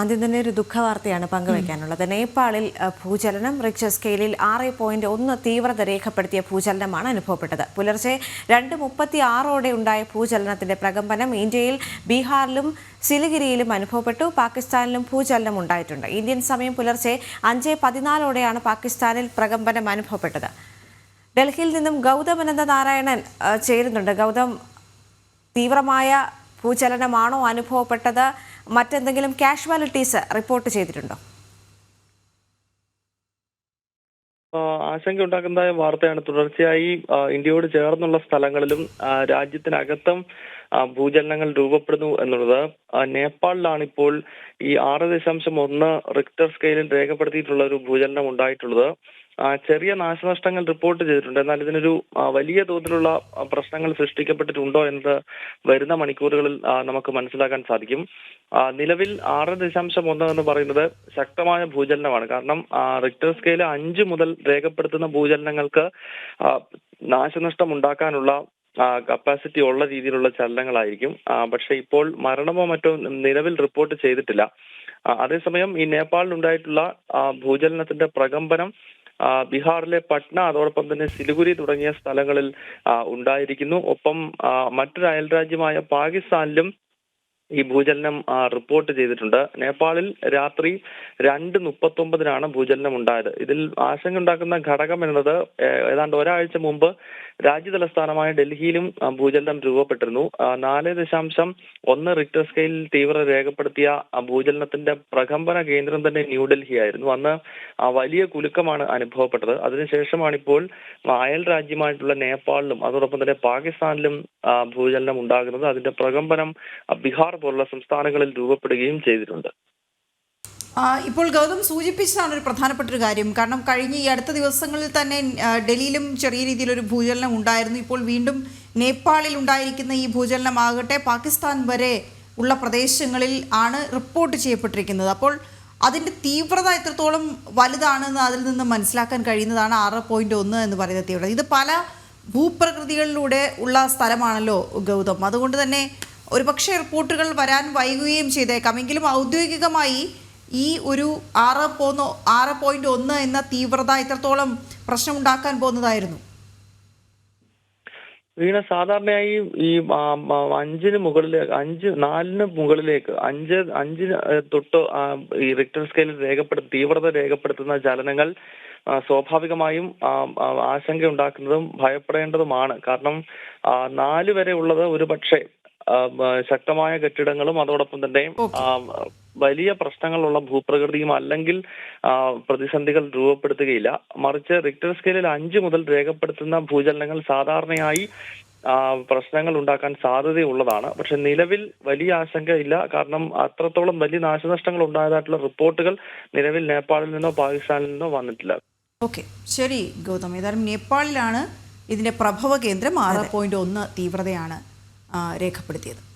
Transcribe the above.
ആദ്യം തന്നെ ഒരു ദുഃഖവാർത്തയാണ് പങ്കുവയ്ക്കാനുള്ളത്. നേപ്പാളിൽ ഭൂചലനം റിക്ടർ സ്കെയിലിൽ ആറ് പോയിന്റ് ഒന്ന് തീവ്രത രേഖപ്പെടുത്തിയ ഭൂചലനമാണ് അനുഭവപ്പെട്ടത്. പുലർച്ചെ രണ്ട് മുപ്പത്തി ആറോടെ ഉണ്ടായ ഭൂചലനത്തിന്റെ പ്രകമ്പനം ഇന്ത്യയിൽ ബീഹാറിലും സിലിഗിരിയിലും അനുഭവപ്പെട്ടു. പാകിസ്ഥാനിലും ഭൂചലനം ഉണ്ടായിട്ടുണ്ട്. ഇന്ത്യൻ സമയം പുലർച്ചെ അഞ്ച് പതിനാലോടെയാണ് പാകിസ്ഥാനിൽ പ്രകമ്പനം അനുഭവപ്പെട്ടത്. ഡൽഹിയിൽ നിന്നും ഗൗതമനന്ദ അനന്ത നാരായണൻ ചേരുന്നുണ്ട്. ഗൗതം തീവ്രമായ ഭൂചലനമാണോ അനുഭവപ്പെട്ടത്? മറ്റെന്തെങ്കിലും കാഷ്വാലിറ്റീസ് റിപ്പോർട്ട് ചെയ്തിട്ടുണ്ടോ? ആശങ്ക ഉണ്ടാക്കുന്ന വാർത്തയാണ്. തുടർച്ചയായി ഇന്ത്യയോട് ചേർന്നുള്ള സ്ഥലങ്ങളിലും രാജ്യത്തിനകത്തും ഭൂചലനങ്ങൾ രൂപപ്പെടുന്നു എന്നുള്ളത് നേപ്പാളിലാണ് ഇപ്പോൾ ഈ ആറ് ദശാംശം ഒന്ന് റിക്ടർ സ്കെയിലിൽ രേഖപ്പെടുത്തിയിട്ടുള്ള ഒരു ഭൂചലനം ഉണ്ടായിട്ടുള്ളത്. ചെറിയ നാശനഷ്ടങ്ങൾ റിപ്പോർട്ട് ചെയ്തിട്ടുണ്ട്. എന്നാൽ ഇതിനൊരു വലിയ തോതിലുള്ള പ്രശ്നങ്ങൾ സൃഷ്ടിക്കപ്പെട്ടിട്ടുണ്ടോ എന്നത് വരുന്ന മണിക്കൂറുകളിൽ നമുക്ക് മനസ്സിലാക്കാൻ സാധിക്കും. നിലവിൽ ആറ് ദശാംശം ഒന്ന് എന്ന് പറയുന്നത് ശക്തമായ ഭൂചലനമാണ്. കാരണം റിക്ടർ സ്കെയിൽ അഞ്ച് മുതൽ രേഖപ്പെടുത്തുന്ന ഭൂചലനങ്ങൾക്ക് നാശനഷ്ടം ഉണ്ടാക്കാനുള്ള കപ്പാസിറ്റി ഉള്ള രീതിയിലുള്ള ചലനങ്ങളായിരിക്കും. പക്ഷെ ഇപ്പോൾ മരണമോ മറ്റോ നിലവിൽ റിപ്പോർട്ട് ചെയ്തിട്ടില്ല. അതേസമയം ഈ നേപ്പാളിൽ ഉണ്ടായിട്ടുള്ള ഭൂചലനത്തിന്റെ പ്രകമ്പനം ബീഹാറിലെ പട്ന അതോടൊപ്പം തന്നെ സിലിഗുരി തുടങ്ങിയ സ്ഥലങ്ങളിൽ ഉണ്ടായിരിക്കുന്നു. ഒപ്പം മറ്റൊരു അയൽ രാജ്യമായ പാകിസ്ഥാനിലും ഈ ഭൂചലനം റിപ്പോർട്ട് ചെയ്തിട്ടുണ്ട്. നേപ്പാളിൽ രാത്രി രണ്ട് മുപ്പത്തൊമ്പതിനാണ് ഭൂചലനം ഉണ്ടായത് ഇതിൽ ആശങ്ക ഉണ്ടാക്കുന്ന ഘടകം എന്നത് ഏതാണ്ട് ഒരാഴ്ച മുമ്പ് രാജ്യതലസ്ഥാനമായ ഡൽഹിയിലും ഭൂചലനം രൂപപ്പെട്ടിരുന്നു. നാല് ദശാംശം ഒന്ന് റിക്ടർ സ്കെയിലിൽ തീവ്ര രേഖപ്പെടുത്തിയ ഭൂചലനത്തിന്റെ പ്രകമ്പന കേന്ദ്രം തന്നെ ന്യൂഡൽഹി ആയിരുന്നു. അന്ന് വലിയ കുലുക്കമാണ് അനുഭവപ്പെട്ടത്. അതിനുശേഷമാണ് ഇപ്പോൾ അയൽ രാജ്യമായിട്ടുള്ള നേപ്പാളിലും അതോടൊപ്പം തന്നെ പാകിസ്ഥാനിലും ഭൂചലനം ഉണ്ടാകുന്നത്. അതിന്റെ പ്രകമ്പനം ബീഹാർ പോലുള്ള സംസ്ഥാനങ്ങളിൽ രൂപപ്പെടുകയും ചെയ്തിട്ടുണ്ട്. ഇപ്പോൾ ഗൗതം സൂചിപ്പിച്ചതാണ് ഒരു പ്രധാനപ്പെട്ട ഒരു കാര്യം. കാരണം കഴിഞ്ഞ ഈ അടുത്ത ദിവസങ്ങളിൽ തന്നെ ഡൽഹിയിലും ചെറിയ രീതിയിൽ ഒരു ഭൂചലനം ഉണ്ടായിരുന്നു. ഇപ്പോൾ വീണ്ടും നേപ്പാളിൽ ഉണ്ടായിരിക്കുന്ന ഈ ഭൂചലനമാകട്ടെ പാകിസ്ഥാൻ വരെ ഉള്ള പ്രദേശങ്ങളിൽ ആണ് റിപ്പോർട്ട് ചെയ്യപ്പെട്ടിരിക്കുന്നത്. അപ്പോൾ അതിന്റെ തീവ്രത എത്രത്തോളം വലുതാണെന്ന് അതിൽ നിന്ന് മനസ്സിലാക്കാൻ കഴിയുന്നതാണ് ആറ് പോയിന്റ് ഒന്ന് എന്ന് പറയുന്ന തീവ്രത ഇത് പല ഭൂപ്രകൃതികളിലൂടെ ഉള്ള സ്ഥലമാണല്ലോ ഗൗതം. അതുകൊണ്ട് തന്നെ ഒരുപക്ഷെ റിപ്പോർട്ടുകൾ വരാൻ വൈകുകയും ചെയ്തേക്കാം. എങ്കിലും ഔദ്യോഗികമായി ഈ ഒരു ആറ് പോന്ന് ആറ് പോയിന്റ് ഒന്ന് എന്ന തീവ്രത എത്രത്തോളം പ്രശ്നമുണ്ടാക്കാൻ പോകുന്നതായിരുന്നു. വീണ സാധാരണയായി ഈ അഞ്ചിന് മുകളിലേക്ക് അഞ്ച് നാലിന് മുകളിലേക്ക് അഞ്ച് അഞ്ചിന് തൊട്ട് ഈ റിക്ടർ സ്കെയിലിൽ രേഖപ്പെടുത്ത തീവ്രത രേഖപ്പെടുത്തുന്ന ചലനങ്ങൾ സ്വാഭാവികമായും ആശങ്ക ഉണ്ടാക്കുന്നതും ഭയപ്പെടേണ്ടതുമാണ്. കാരണം നാല് വരെ ഉള്ളത് ഒരു പക്ഷേ ശക്തമായ കെട്ടിടങ്ങളും അതോടൊപ്പം തന്നെ വലിയ പ്രശ്നങ്ങളുള്ള ഭൂപ്രകൃതിയും അല്ലെങ്കിൽ പ്രതിസന്ധികൾ രൂപപ്പെടുത്തുകയില്ല. മറിച്ച് റിക്ടർ സ്കെയിലിൽ അഞ്ച് മുതൽ രേഖപ്പെടുത്തുന്ന ഭൂചലനങ്ങൾ സാധാരണയായി പ്രശ്നങ്ങൾ ഉണ്ടാക്കാൻ സാധ്യതയുള്ളതാണ്. പക്ഷെ നിലവിൽ വലിയ ആശങ്കയില്ല കാരണം അത്രത്തോളം വലിയ നാശനഷ്ടങ്ങൾ ഉണ്ടായതായിട്ടുള്ള റിപ്പോർട്ടുകൾ നിലവിൽ നേപ്പാളിൽ നിന്നോ പാകിസ്ഥാനിൽ നിന്നോ വന്നിട്ടില്ല. ഓക്കെ. ശരി ഗൗതം. ഏതായാലും നേപ്പാളിലാണ് ഇതിന്റെ പ്രഭവ കേന്ദ്രം ആറ് പോയിന്റ് ഒന്ന് തീവ്രതയാണ്. രേഖപ്പെടുത്തിയത്.